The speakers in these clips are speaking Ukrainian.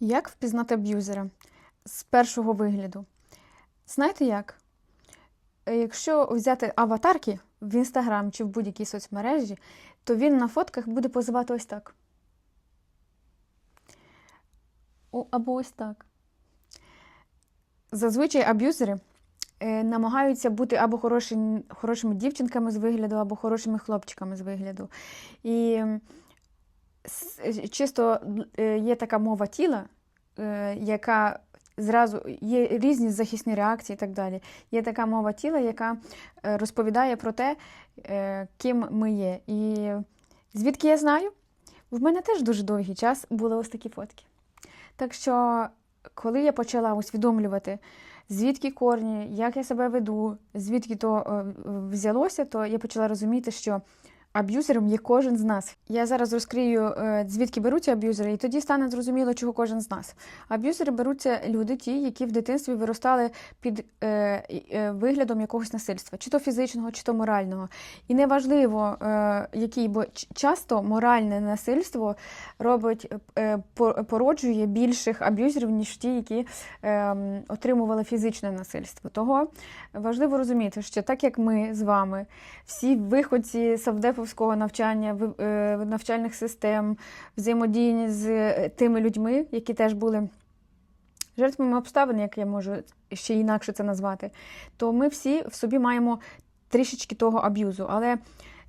Як впізнати аб'юзера з першого вигляду? Знаєте як? Е, Якщо взяти аватарки в Інстаграм чи в будь-якій соцмережі, то він на фотках буде позивати ось так. О, або ось так. Зазвичай аб'юзери е, намагаються бути або хороші, хорошими дівчинками з вигляду, або хорошими хлопчиками з вигляду. І чисто е, є така мова тіла, е, яка зразу є різні захисні реакції і так далі. Є така мова тіла, яка е, розповідає про те, е, ким ми є. І звідки я знаю? В мене теж дуже довгий час були ось такі фотки. Так що, коли я почала усвідомлювати, звідки корні, як я себе веду, звідки то е, взялося, то я почала розуміти, що аб'юзером є кожен з нас. Я зараз розкрию, е, звідки беруться аб'юзери, і тоді стане зрозуміло, чого кожен з нас. Аб'юзери беруться люди, ті, які в дитинстві виростали під е, е, виглядом якогось насильства, чи то фізичного, чи то морального. І неважливо, е, який, бо часто моральне насильство робить, е, породжує більших аб'юзерів, ніж ті, які е, отримували фізичне насильство. Того важливо розуміти, що так як ми з вами, всі виходці совдеповського навчання, е, навчальних систем, взаємодіяння з е, тими людьми, які теж були жертвами обставин, як я можу ще інакше це назвати, то ми всі в собі маємо трішечки того аб'юзу. Але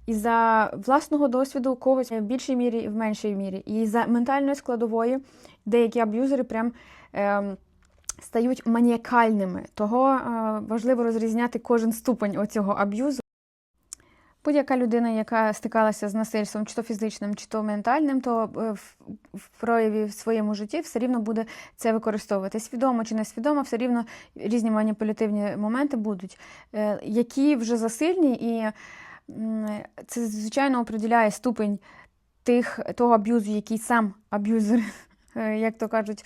із-за власного досвіду когось в більшій мірі і в меншій мірі. І за ментальної складової деякі аб'юзери прям. ем, Стають маніакальними, того е, важливо розрізняти кожен ступень оцього аб'юзу. Будь-яка людина, яка стикалася з насильством, чи то фізичним, чи то ментальним, то е, в, прояві в своєму житті все рівно буде це використовувати. Свідомо чи несвідомо, все рівно різні маніпулятивні моменти будуть, е, які вже засильні, і це, звичайно, определяє ступень тих, того аб'юзу, який сам аб'юзер. е, Як то кажуть,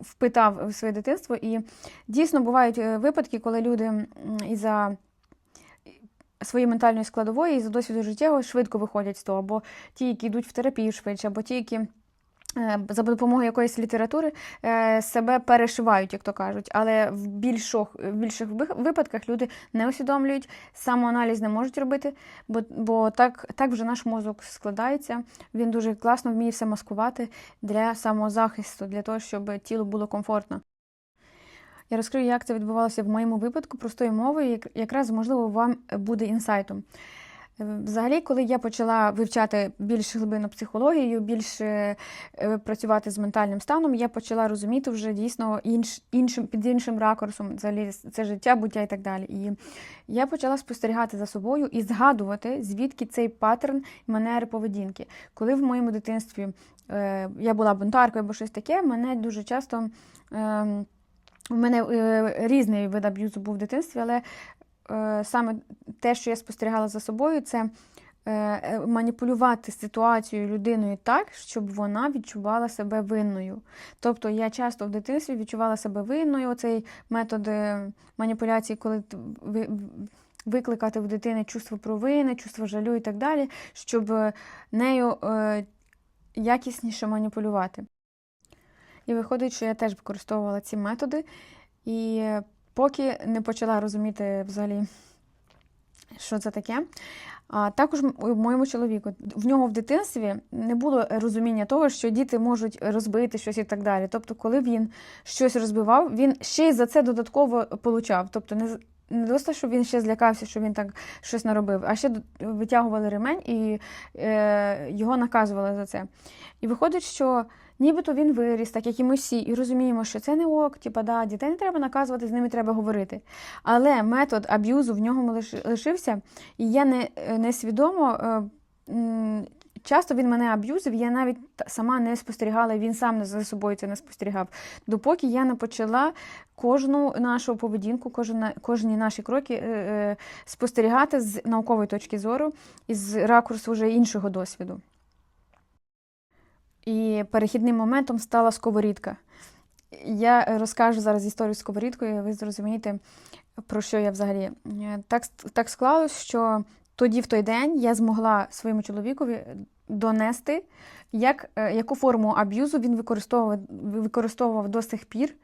впитав в своє дитинство. І дійсно бувають випадки, коли люди м, із-за своєї ментальної складової і за досвіду життєвого швидко виходять з того, або ті, які йдуть в терапію швидше, або ті, які е, за допомогою якоїсь літератури е, себе перешивають, як то кажуть. Але в більших, в більших випадках люди не усвідомлюють, самоаналіз не можуть робити, бо, бо так, так вже наш мозок складається. Він дуже класно вміє все маскувати для самозахисту, для того, щоб тілу було комфортно. Я розкрию, як це відбувалося в моєму випадку простою мовою, якраз, можливо, вам буде інсайтом. Е, Взагалі, коли я почала вивчати більш глибинну психологію, більше е, працювати з ментальним станом, я почала розуміти вже дійсно інш, іншим, під іншим ракурсом взагалі це життя, буття і так далі. І я почала спостерігати за собою і згадувати, звідки цей паттерн манери поведінки. Коли в моєму дитинстві е, я була бунтаркою або щось таке, мене дуже часто. У мене е, різний вид аб'юзу був в дитинстві, але е, саме те, що я спостерігала за собою, це е, е, маніпулювати ситуацією людиною так, щоб вона відчувала себе винною. Тобто я часто в дитинстві відчувала себе винною. Оцей метод е, маніпуляції, коли ви- викликати в дитини чувство провини, чувство жалю і так далі, щоб е, нею якісніше маніпулювати. І виходить, що я теж використовувала ці методи, і поки не почала розуміти взагалі, що це таке. А також моєму чоловіку в нього в дитинстві не було розуміння того, що діти можуть розбити щось і так далі. Тобто, коли він щось розбивав, він ще й за це додатково получав. Тобто, не не просто, що він ще злякався, що він так щось наробив, а ще витягували ремень і е, його наказували за це. І виходить, що нібито він виріс, так як і ми всі, і розуміємо, що це не ок, типа, да, дітей не треба наказувати, з ними треба говорити. Але метод аб'юзу в лиш- лишився, і я не, несвідомо. е, Часто він мене аб'юзив, я навіть сама не спостерігала, він сам за собою це не спостерігав. Допоки я не почала кожну нашу поведінку, кожні наші кроки е, е, спостерігати з наукової точки зору і з ракурсу вже іншого досвіду. І перехідним моментом стала сковорідка. Я розкажу зараз історію сковорідкою, і ви зрозумієте, про що я взагалі. Е, Так, так склалось, що тоді, в той день, я змогла своєму чоловікові донести, як, е, яку форму аб'юзу він використовував, використовував до сих пір,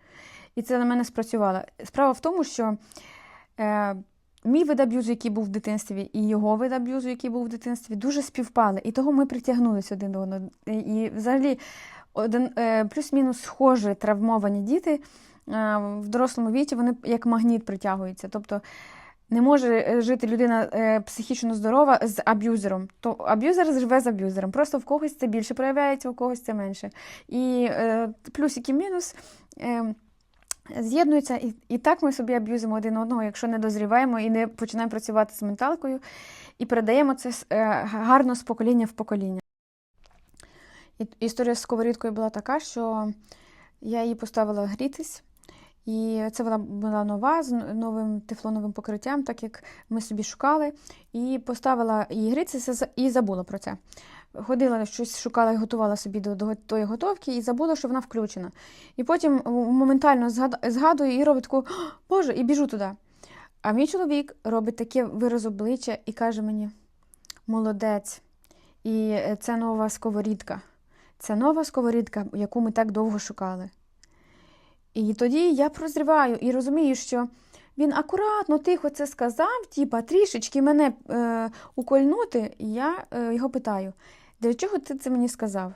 і це на мене спрацювало. Справа в тому, що е, мій вид аб'юзу, який був в дитинстві, і його вид аб'юзу, який був в дитинстві, дуже співпали. І того ми притягнулися один до одного. І, взагалі, один, е, плюс-мінус схожі травмовані діти е, в дорослому віці, вони як магніт притягуються. Тобто не може е, жити людина психічно здорова з аб'юзером. То аб'юзер живе з аб'юзером. Просто в когось це більше проявляється, у когось це менше. І плюсик і мінус. З'єднуються, і, і так ми собі аб'юзимо один одного, якщо не дозріваємо і не починаємо працювати з менталкою, і передаємо це е, гарно з покоління в покоління. І, історія з сковорідкою була така, що я її поставила грітись, і це вона була нова з новим тефлоновим покриттям, так як ми собі шукали, і поставила її грітися і забула про це. Ходила, щось шукала і готувала собі до, до тої готовки і забула, що вона включена. І потім моментально згадую і робить таку, Боже, і біжу туди. А мій чоловік робить таке вираз обличчя і каже мені: молодець, і е, це нова сковорідка. Це нова сковорідка, яку ми так довго шукали. І тоді я прозріваю і розумію, що він акуратно, тихо це сказав, типа трішечки мене е, укольнути, і я е, його питаю: для чого ти це мені сказав?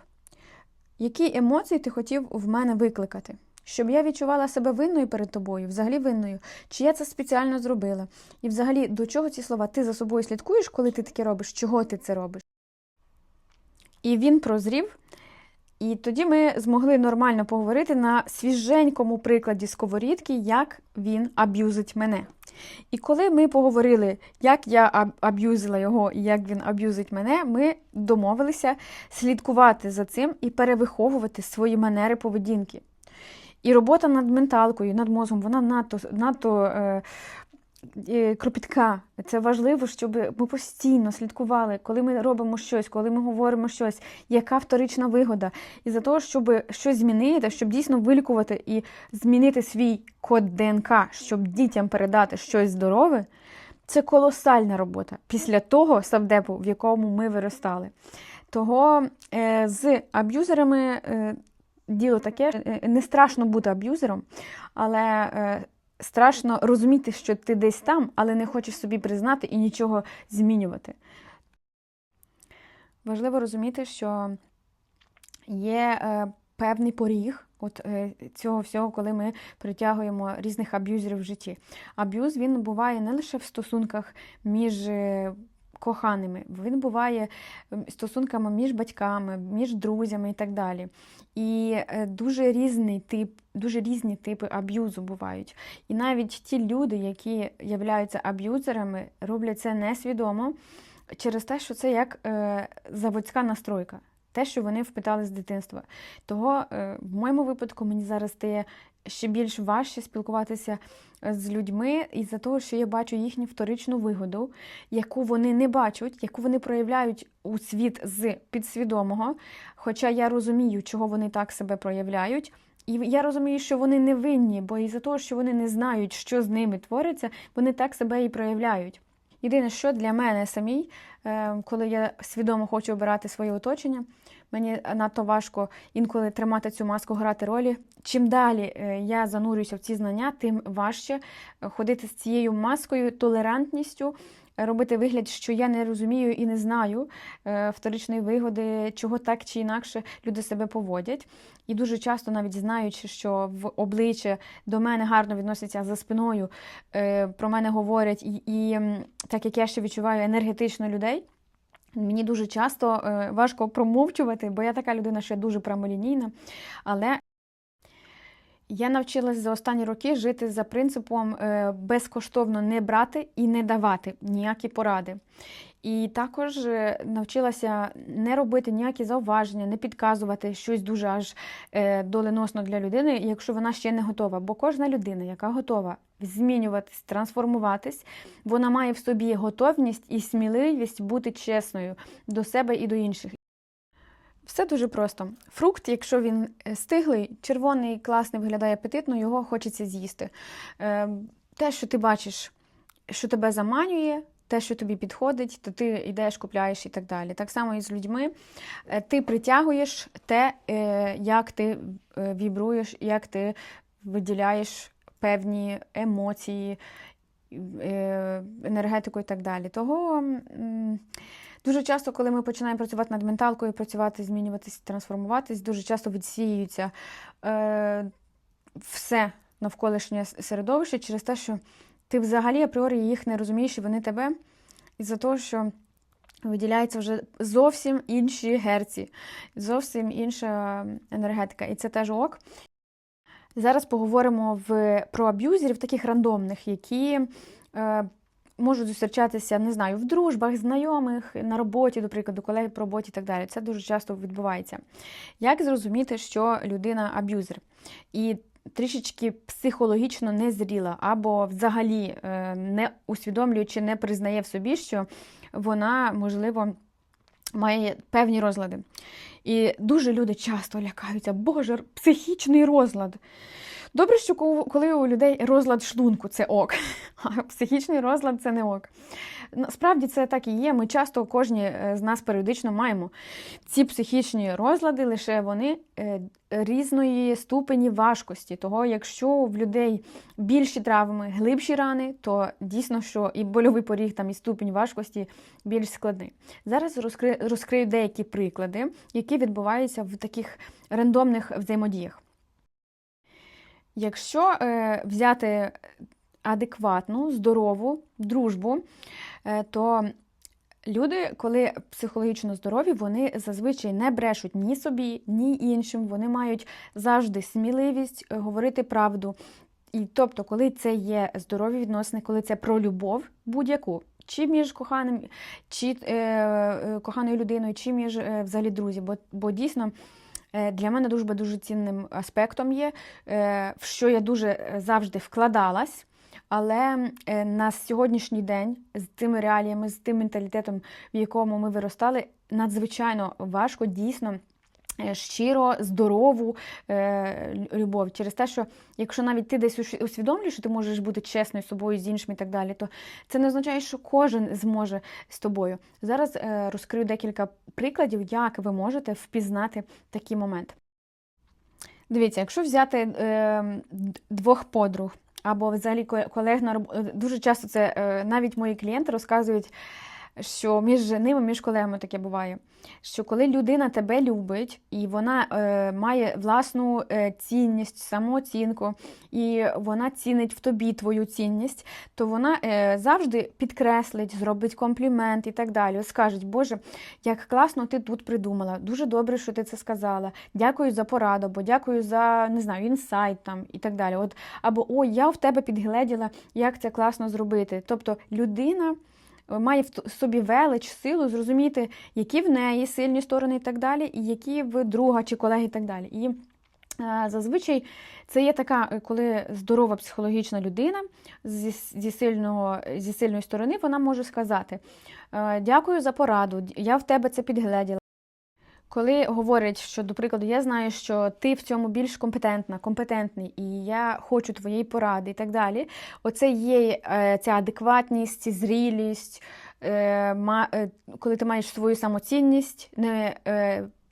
Які емоції ти хотів в мене викликати? Щоб я відчувала себе винною перед тобою, взагалі винною, чи я це спеціально зробила? І взагалі, до чого ці слова? Ти за собою слідкуєш, коли ти таке робиш? Чого ти це робиш? І він прозрів. І тоді ми змогли нормально поговорити на свіженькому прикладі сковорідки, як він аб'юзить мене. І коли ми поговорили, як я аб'юзила його і як він аб'юзить мене, ми домовилися слідкувати за цим і перевиховувати свої манери поведінки. І робота над менталкою, над мозгом, вона надто, надто е, кропітка. Це важливо, щоб ми постійно слідкували, коли ми робимо щось, коли ми говоримо щось, яка вторична вигода. І за того, щоб щось змінити, щоб дійсно вилікувати і змінити свій код ДНК, щоб дітям передати щось здорове, це колосальна робота після того савдепу, в якому ми виростали. Того е, з аб'юзерами е, діло таке, е, не страшно бути аб'юзером, але е, страшно розуміти, що ти десь там, але не хочеш собі признати і нічого змінювати. Важливо розуміти, що є е, певний поріг от е, цього всього, коли ми притягуємо різних аб'юзерів в житті. Аб'юз він буває не лише в стосунках між е, коханими, він буває ем, стосунками між батьками, між друзями і так далі. І е, дуже різний тип, дуже різні типи аб'юзу бувають. І навіть ті люди, які являються аб'юзерами, роблять це несвідомо через те, що це як е, заводська настройка. Те, що вони впитали з дитинства. Того, е, в моєму випадку, мені зараз стає ще більш важче спілкуватися з людьми із-за того, що я бачу їхню вторичну вигоду, яку вони не бачать, яку вони проявляють у світ з підсвідомого. Хоча я розумію, чого вони так себе проявляють. І я розумію, що вони не винні, бо із-за того, що вони не знають, що з ними твориться, вони так себе і проявляють. Єдине, що для мене самій, е, коли я свідомо хочу обирати своє оточення, мені надто важко інколи тримати цю маску, грати ролі. Чим далі е, я занурююся в ці знання, тим важче ходити з цією маскою, толерантністю, робити вигляд, що я не розумію і не знаю е, вторичної вигоди, чого так чи інакше люди себе поводять. І дуже часто, навіть знаючи, що в обличчя до мене гарно відносяться за спиною, е, про мене говорять, і, і так як я ще відчуваю енергетично людей. Мені дуже часто е, важко промовчувати, бо я така людина ще дуже прямолінійна. Але я навчилась за останні роки жити за принципом е, безкоштовно не брати і не давати ніякі поради. І також е, навчилася не робити ніякі зауваження, не підказувати щось дуже аж доленосно для людини, якщо вона ще не готова. Бо кожна людина, яка готова змінюватись, трансформуватись, вона має в собі готовність і сміливість бути чесною до себе і до інших. Все дуже просто. Фрукт, якщо він е, стиглий, червоний, класний, виглядає апетитно, його хочеться з'їсти. Е, Те, що ти бачиш, що тебе заманює, те, що тобі підходить, то ти йдеш, купляєш і так далі. Так само і з людьми. Е, Ти притягуєш те, як ти вібруєш, як ти виділяєш певні емоції, е, енергетику і так далі. Того дуже часто, коли ми починаємо працювати над менталкою, працювати, змінюватись, трансформуватись, дуже часто відсіюється е, все навколишнє середовище через те, що ти взагалі апріорі їх не розумієш, і вони тебе, із-за того, що виділяється вже зовсім інші герці, зовсім інша енергетика. І це теж ок. Зараз поговоримо в, про аб'юзерів, таких рандомних, які е, можуть зустрічатися, не знаю, в дружбах, знайомих, на роботі, до прикладу, колеги по роботі і так далі. Це дуже часто відбувається. Як зрозуміти, що людина аб'юзер? І трішечки психологічно незріла, або взагалі е, не усвідомлює чи не признає в собі, що вона, можливо, має певні розлади. І дуже люди часто лякаються, Боже, психічний розлад. Добре, що ко- коли у людей розлад шлунку це ок, а психічний розлад це не ок. Насправді це так і є. Ми часто кожні е, з нас періодично маємо ці психічні розлади, лише вони е, різної ступені важкості. Того, якщо в людей більші травми, глибші рани, то дійсно, що і больовий поріг, там і ступінь важкості більш складний. Зараз розкри... розкрию деякі приклади, які відбуваються в таких рандомних взаємодіях. Якщо е, взяти адекватну, здорову дружбу, е, то люди, коли психологічно здорові, вони зазвичай не брешуть ні собі, ні іншим. Вони мають завжди сміливість е, говорити правду. І тобто, коли це є здорові відносини, коли це про любов будь-яку, чи між коханим, чи е, е, коханою людиною, чи між е, взагалі друзів, бо, бо дійсно. Е, Для мене дружба дуже цінним аспектом є, е, в що я дуже е, завжди вкладалась. Але на сьогоднішній день з тими реаліями, з тим менталітетом, в якому ми виростали, надзвичайно важко дійсно. Е, Щиро, здорову е, любов через те, що якщо навіть ти десь усвідомлюєш, що ти можеш бути чесною з собою, з іншими і так далі, то це не означає, що кожен зможе з тобою. Зараз е, розкрию декілька прикладів, як ви можете впізнати такий момент. Дивіться, якщо взяти е, двох подруг або взагалі колег на роботі, дуже часто це е, навіть мої клієнти розказують, що між ними, між колегами таке буває. Що коли людина тебе любить і вона е, має власну е, цінність, самооцінку, і вона цінить в тобі твою цінність, то вона е, завжди підкреслить, зробить комплімент і так далі. Скажуть, Боже, як класно ти тут придумала, дуже добре, що ти це сказала. Дякую за пораду, або дякую за не знаю, інсайт там і так далі. От або ой, я в тебе підгледіла, як це класно зробити. Тобто людина. Має в собі велич, силу зрозуміти, які в неї сильні сторони і так далі, і які в друга чи колеги і так далі. І е, зазвичай це є така, е, коли здорова психологічна людина зі, зі, сильного, зі сильної сторони, вона може сказати: е, Дякую за пораду, я в тебе це підгледіла. Коли говорять, що, до прикладу, я знаю, що ти в цьому більш компетентна, компетентний, і я хочу твоєї поради і так далі. Оце є е, ця адекватність, зрілість, е, е, коли ти маєш свою самоцінність, не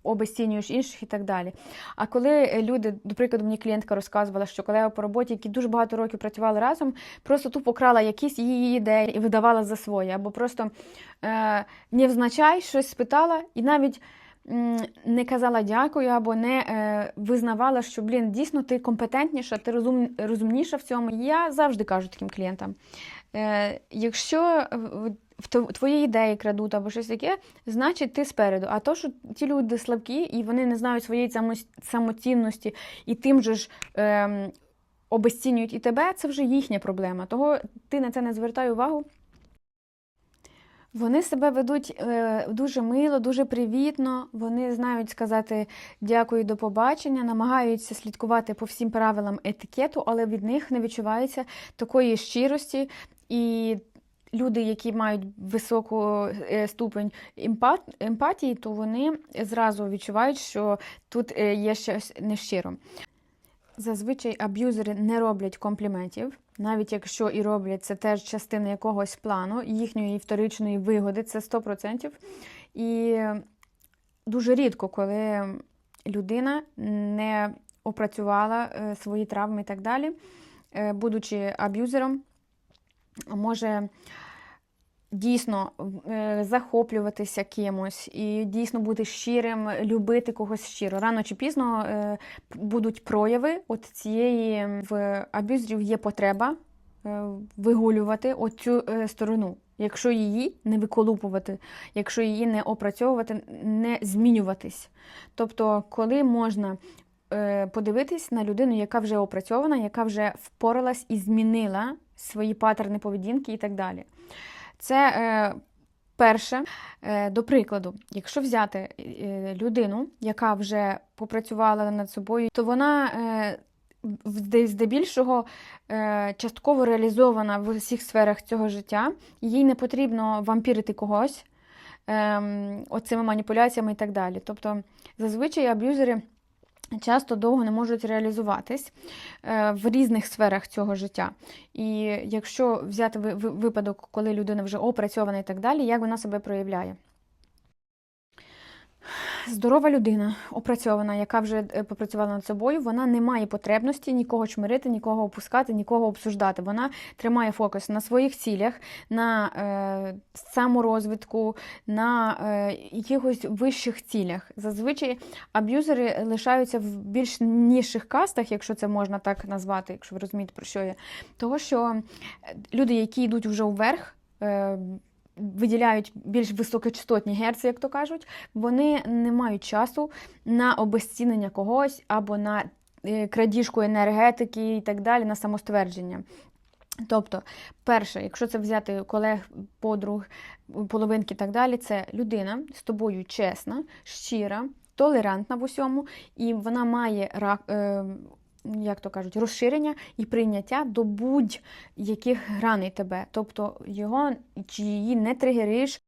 обесцінюєш інших і так далі. А коли люди, до прикладу, мені клієнтка розказувала, що колега по роботі, які дуже багато років працювали разом, просто тупо крала якісь її ідеї і видавала за свої, або просто невзначай щось спитала, і навіть не казала дякую, або не е, визнавала, що блін, дійсно ти компетентніша, ти розум, розумніша в цьому. Я завжди кажу таким клієнтам: е, якщо в- твої ідеї крадуть або щось таке, значить ти спереду. А то, що ті люди слабкі і вони не знають своєї самоцінності, і тим же ж. Е, Обесцінюють і тебе, це вже їхня проблема. Того ти на це не звертай увагу. Вони себе ведуть е, дуже мило, дуже привітно. Вони знають сказати дякую, до побачення, намагаються слідкувати по всім правилам етикету, але від них не відчувається такої щирості. І люди, які мають високу е, ступень емпат, емпатії, то вони зразу відчувають, що тут е, є щось нещиро. Зазвичай аб'юзери не роблять компліментів. Навіть якщо і роблять, це теж частина якогось плану, їхньої вторичної вигоди, це 100%. І дуже рідко, коли людина не опрацювала е, свої травми і так далі, е, будучи аб'юзером, може дійсно е, захоплюватися кимось і дійсно бути щирим, любити когось щиро. Рано чи пізно е, будуть прояви от цієї в аб'юзерів є потреба е, вигулювати оцю сторону. Якщо її не виколупувати, якщо її не опрацьовувати, не змінюватись. Тобто, коли можна подивитись на людину, яка вже опрацьована, яка вже впоралась і змінила свої паттерни поведінки і так далі. Це е, перше, е, до прикладу, якщо взяти е, людину, яка вже попрацювала над собою, то вона е, здебільшого е, частково реалізована в усіх сферах цього життя. Їй не потрібно вампірити когось ем, оцими маніпуляціями і так далі. Тобто, зазвичай аб'юзери часто довго не можуть реалізуватись е, в різних сферах цього життя. І якщо взяти ви- ви- випадок, коли людина вже опрацьована і так далі, як вона себе проявляє? Здорова людина, опрацьована, яка вже е, попрацювала над собою, вона не має потребності нікого чмирити, нікого опускати, нікого обсуждати. Вона тримає фокус на своїх цілях, на е, саморозвитку, на е, якихось вищих цілях. Зазвичай аб'юзери лишаються в більш нижчих кастах, якщо це можна так назвати, якщо ви розумієте, про що я. Того, що е, люди, які йдуть вже вверх, е, виділяють більш високочастотні герці, як то кажуть, вони не мають часу на обезцінення когось або на е, крадіжку енергетики і так далі, на самоствердження. Тобто, перше, якщо це взяти колег, подруг, половинки і так далі, це людина з тобою чесна, щира, толерантна в усьому, і вона має ра- е, як то кажуть, розширення і прийняття до будь-яких граней тебе. Тобто його чи її не тригериш.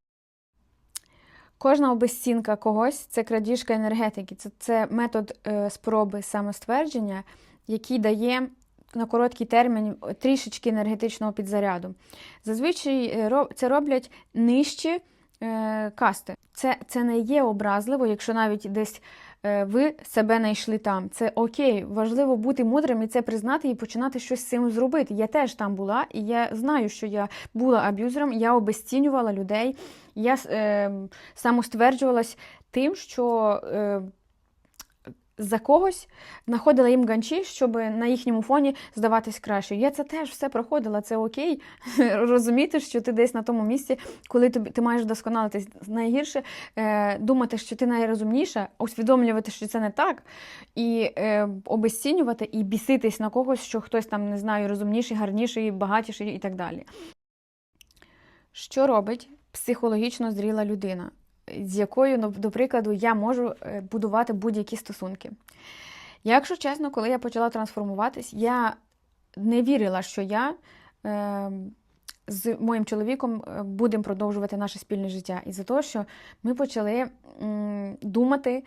Кожна обезцінка когось це крадіжка енергетики, це, це метод е, спроби самоствердження, який дає на короткий термін трішечки енергетичного підзаряду. Зазвичай е, це роблять нижчі е, касти. Це, це не є образливо, якщо навіть десь ви себе знайшли там. Це окей, важливо бути мудрим і це признати і починати щось з цим зробити. Я теж там була, і я знаю, що я була аб'юзером, я обесцінювала людей, я е, самостверджувалась тим, що. Е, за когось знаходила їм ганчі, щоб на їхньому фоні здаватись краще. Я це теж все проходила, це окей. Розуміти, що ти десь на тому місці, коли тобі ти маєш вдосконалитись. Найгірше е, думати, що ти найрозумніша, усвідомлювати, що це не так, і е, обезцінювати, і біситись на когось, що хтось там не знаю, розумніший, гарніший, багатіший і так далі. Що робить психологічно зріла людина? З якою, ну, до прикладу, я можу е, будувати будь-які стосунки. Якщо чесно, коли я почала трансформуватись, я не вірила, що я е, з моїм чоловіком е, будемо продовжувати наше спільне життя. І за те, що ми почали думати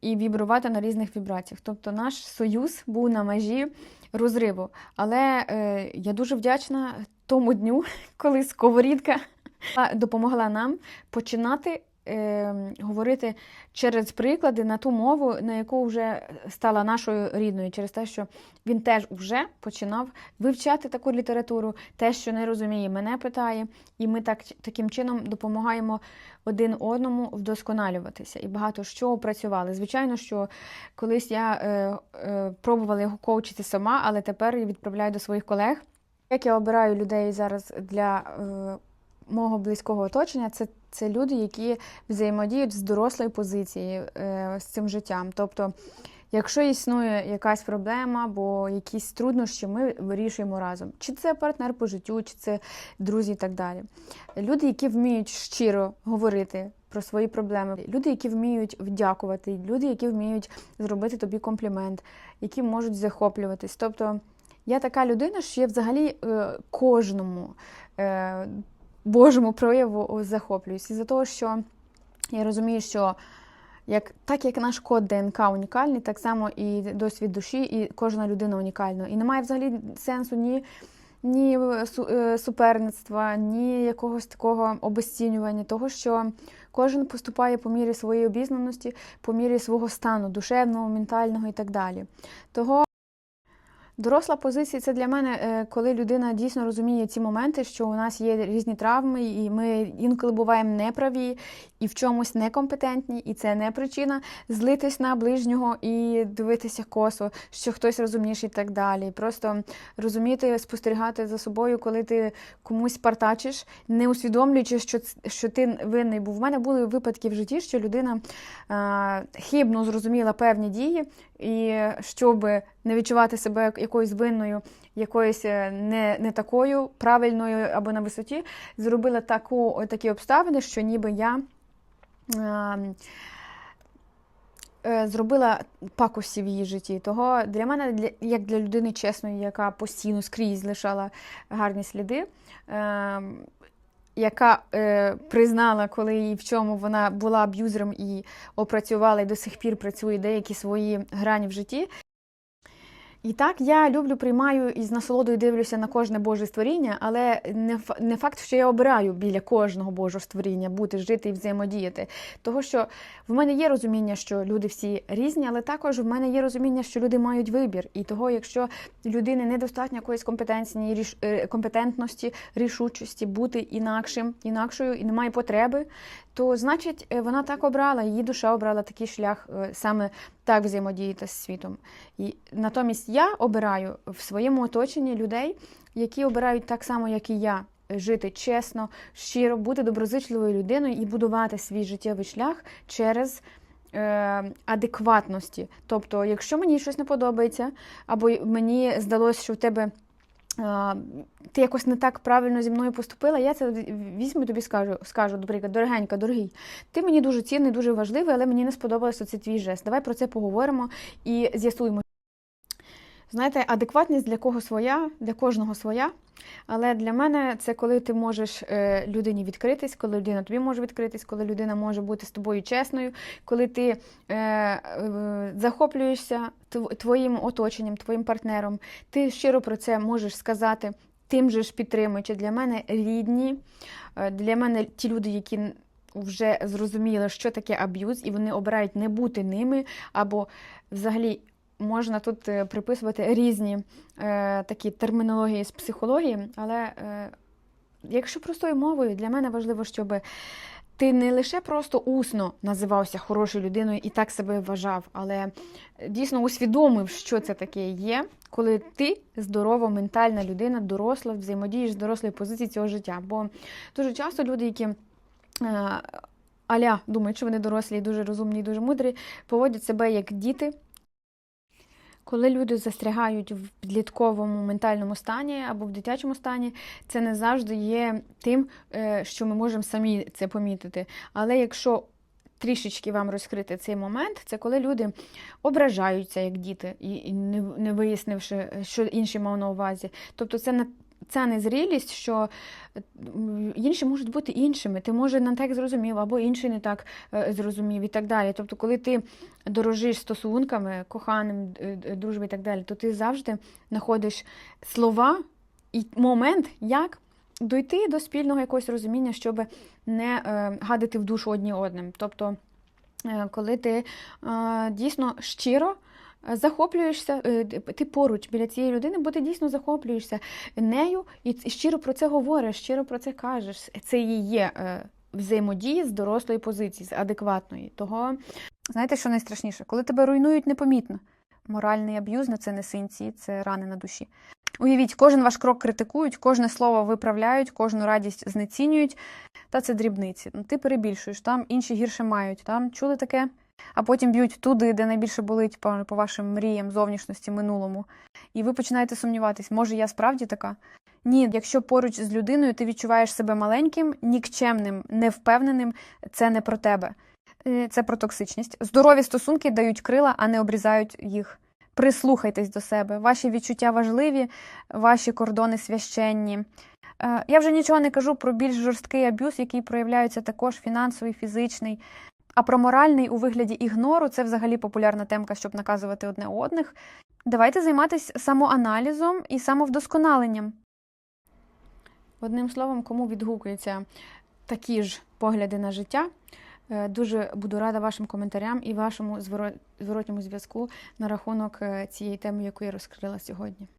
і вібрувати на різних вібраціях. Тобто наш союз був на межі розриву. Але е, я дуже вдячна тому дню, коли сковорідка допомогла нам починати е, говорити через приклади на ту мову, на яку вже стала нашою рідною, через те, що він теж вже починав вивчати таку літературу, те, що не розуміє, мене питає, і ми так, таким чином допомагаємо один одному вдосконалюватися і багато що опрацювали. Звичайно, що колись я е, е, пробувала його коучити сама, але тепер відправляю до своїх колег. Як я обираю людей зараз для е, мого близького оточення, це, це люди, які взаємодіють з дорослої позиції е, з цим життям. Тобто, якщо існує якась проблема або якісь труднощі, ми вирішуємо разом. Чи це партнер по життю, чи це друзі і так далі. Люди, які вміють щиро говорити про свої проблеми, люди, які вміють вдякувати, люди, які вміють зробити тобі комплімент, які можуть захоплюватись. Тобто я така людина, що я взагалі е, кожному е, Божому прояву захоплююсь. Із-за того, що я розумію, що як, так як наш код ДНК унікальний, так само і досвід душі, і кожна людина унікальна. І немає взагалі сенсу ні ні е, е, суперництва, ні якогось такого обесцінювання, того, що кожен поступає по мірі своєї обізнаності, по мірі свого стану, душевного, ментального і так далі. Того Доросла позиція це для мене, е, коли людина дійсно розуміє ці моменти, що у нас є різні травми, і ми інколи буваємо неправі і в чомусь некомпетентні, і це не причина злитись на ближнього і дивитися косо, що хтось розумніший і так далі. Просто розуміти, спостерігати за собою, коли ти комусь партачиш, не усвідомлюючи, що, що ти винний. Бо в мене були випадки в житті, що людина а, хибно зрозуміла певні дії, і щоб не відчувати себе якоюсь винною, якоюсь е, не, не такою правильною або на висоті, зробила таку, такі обставини, що ніби я. а, е, Зробила пакості в її житті. Того для мене, для, як для людини чесної, яка постійно скрізь лишала гарні сліди, е, яка е, признала, коли і в чому вона була аб'юзером і опрацювала і до сих пір працює деякі свої грані в житті. І так я люблю, приймаю і з насолодою дивлюся на кожне Боже створіння, але не, фа- не факт, що я обираю біля кожного Божого створіння бути, жити і взаємодіяти. Того, що в мене є розуміння, що люди всі різні, але також в мене є розуміння, що люди мають вибір. І того, якщо людини недостатньо якоїсь компетенції, е, компетентності, рішучості бути інакшим, інакшою і немає потреби, то значить е, вона так обрала, її душа обрала такий шлях е, саме так взаємодіяти з світом. І натомість я обираю в своєму оточенні людей, які обирають так само, як і я, жити чесно, щиро, бути доброзичливою людиною і будувати свій життєвий шлях через. е, Адекватності. Тобто, якщо мені щось не подобається, або мені здалося, що в тебе ти якось не так правильно зі мною поступила, я це візьму тобі скажу, скажу, наприклад, дорогенька, дорогий, ти мені дуже цінний, дуже важливий, але мені не сподобався цей твій жест. Давай про це поговоримо і з'ясуємо. Знаєте, адекватність для кого своя, для кожного своя. Але для мене це коли ти можеш е, людині відкритись, коли людина тобі може відкритись, коли людина може бути з тобою чесною, коли ти е, е, захоплюєшся твоїм оточенням, твоїм партнером, ти щиро про це можеш сказати, тим же ж підтримуючи. Для мене рідні, для мене ті люди, які вже зрозуміли, що таке аб'юз, і вони обирають не бути ними, або взагалі можна тут е, приписувати різні е, такі термінології з психології, але е, якщо простою мовою, для мене важливо, щоб ти не лише просто усно називався хорошою людиною і так себе вважав, але дійсно усвідомив, що це таке є, коли ти здорова, ментальна людина, доросла, взаємодієш з дорослої позиції цього життя. Бо дуже часто люди, які е, аля думають, що вони дорослі, дуже розумні, і дуже мудрі, поводять себе як діти. Коли люди застрягають в підлітковому ментальному стані або в дитячому стані, це не завжди є тим, е, що ми можемо самі це помітити. Але якщо трішечки вам розкрити цей момент, це коли люди ображаються як діти, і не, вияснивши, що інші мав на увазі. Тобто це ця незрілість, що інші можуть бути іншими. Ти може не так зрозумів, або інший не так е, зрозумів і так далі. Тобто, коли ти дорожиш стосунками, коханим, е, е, дружбою і так далі, то ти завжди знаходиш слова і момент, як дойти до спільного якогось розуміння, щоб не е, гадити в душу одні одним. Тобто, е, коли ти е, дійсно щиро. Захоплюєшся, е, ти поруч біля цієї людини, бо ти дійсно захоплюєшся нею і щиро про це говориш, щиро про це кажеш. Це і є е, взаємодія з дорослої позиції, з адекватної. Того знаєте, що найстрашніше? Коли тебе руйнують непомітно. Моральний аб'юз на це не синці, це рани на душі. Уявіть, кожен ваш крок критикують, кожне слово виправляють, кожну радість знецінюють. Та це дрібниці. Ти перебільшуєш, там інші гірше мають. Там чули таке? А потім б'ють туди, де найбільше болить по, вашим мріям, зовнішності, минулому. І ви починаєте сумніватись, може я справді така? Ні, якщо поруч з людиною ти відчуваєш себе маленьким, нікчемним, невпевненим, це не про тебе. Е, Це про токсичність. Здорові стосунки дають крила, а не обрізають їх. Прислухайтесь до себе. Ваші відчуття важливі, ваші кордони священні. Е, Я вже нічого не кажу про більш жорсткий аб'юз, який проявляється також фінансовий, фізичний. А про моральний у вигляді ігнору це взагалі популярна темка, щоб наказувати одне одних. Давайте займатися самоаналізом і самовдосконаленням. Одним словом, кому відгукуються такі ж погляди на життя, е, дуже буду рада вашим коментарям і вашому зворот- зворотньому зв'язку на рахунок е, цієї теми, яку я розкрила сьогодні.